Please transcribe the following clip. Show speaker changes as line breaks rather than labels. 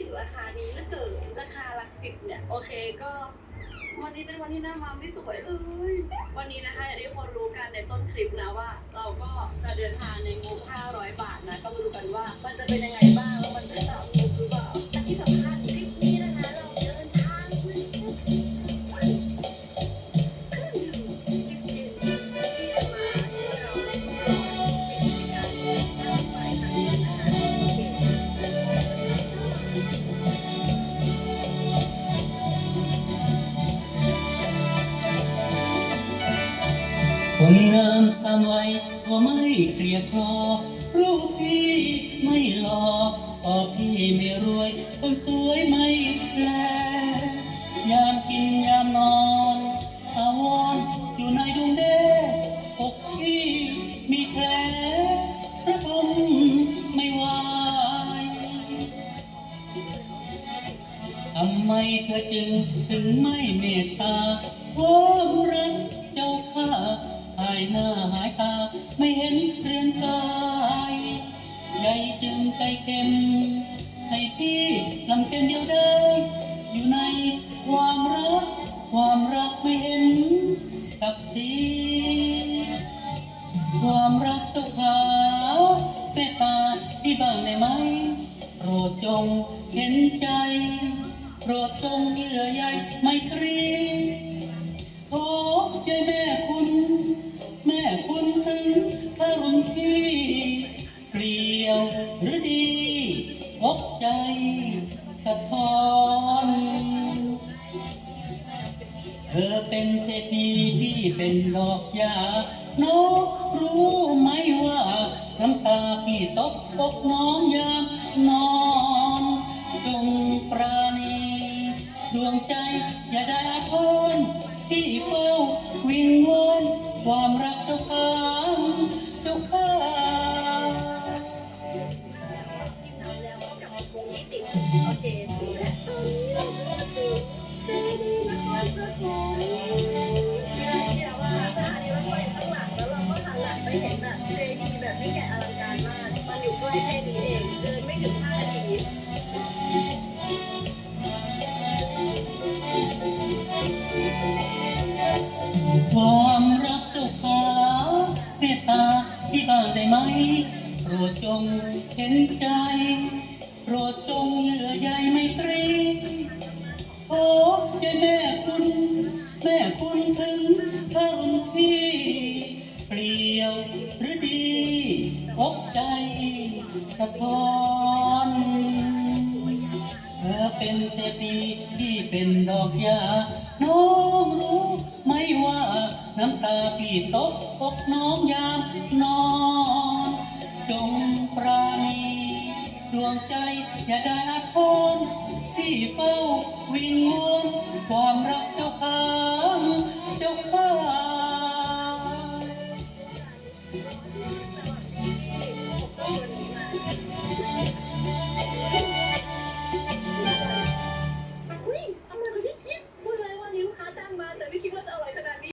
ถึงราคานี้แล้วเกิดราคาหลักสิบเนี่ยโอเคก็วันนี้เป็นวันที่หน้ามัมไม่สวยเลย วันนี้นะคะอย่างที่ทุกคนรู้กันในต้นคลิปนะว่า เราก็จะเดินทางในงบ500 บาทนะก็มาดูกันว่ามันจะเป็นยังไง คนงาม
สามวัยก็ไม่เคลียร์คอรูปพี่ไม่หล่อพอพี่ไม่รวยคนสวยไม่แล ยามกินยามนอนอาวรณ์อยู่ในดวงเดอกพี่มีแผลระทมไม่ไหวทำไมเธอจึงถึงไม่เมตตาความรักเจ้าข้าายหน้าหายตา ไม่เห็นเรือนกายใหญ่จึงใจเข็ม ให้พี่ลำเค็นเดียวได้อยู่ในความรัก ความรักไม่เห็นสักทีความรักเจ้าขาเมตตาพี่บ้างได้ไหมโปรดจงเห็นใจ โปรดจงเยื่อใยไมตรี หรือดีอกใจสะท้อน เธอเป็นเทพีพี่เป็นดอกยาน้องรู้ไหมว่า น้ำตาพี่ตกปกน้องยามนอน จงปราณี ดวงใจ
บบไม่แกะอลังการมากมันอยู่ใกล้แค่นี้เองเดินไม่ถึง5นาที
ความรักเจ้าขาเมตตาพี่บ้างได้ไหมโปรดจงเห็นใจ รดจงเหยื่อใยไมตรีโอ้ยแม่คุณ แม่คุณถึงคารุณพี่เปลี่ยวหรือดีอกใจสะท้อนเธอเป็นเทพีที่เป็นดอกยา น้องรู้ไหมว่าน้ำตาพี่ตกอกน้องยาม